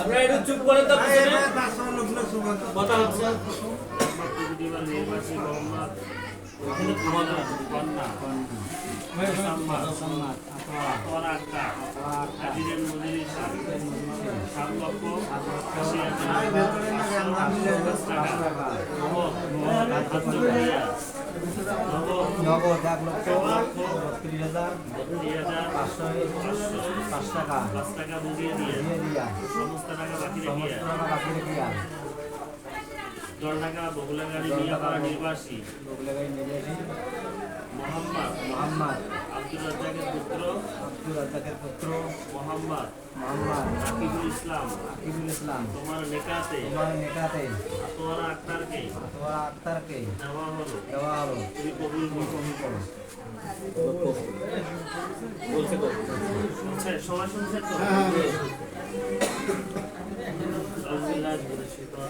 আপনারা একটু চুপ করেন তো কথা হচ্ছে পূর্বদিবার নির্বাসী মোহাম্মদ কন্যা কন্যা সম্মান আতোয়ারা আক্তার মজুরি সাত সাত লক্ষ আশি হাজার নগদ এক লক্ষ পাঁচ টাকা পাঁচ টাকা বুঝিয়ে টাকা বাকি রেখে টাকা বাকি রেখিয়া দশ টাকা আব্দুল রাজ্জাকের পুত্র আব্দুল রাজ্জাকের পুত্র মোহাম্মদ মোহাম্মদ আকিবুল ইসলাম আকিবুল ইসলাম তোমার নেকাতে তোমার নেটাতে আতোয়ারা আক্তারকে তোমার আক্তারকে দেওয়া হলো দেওয়া হলো তুমি কবুল কবুল করো সবাই শুনছে তো? বলেছি তো।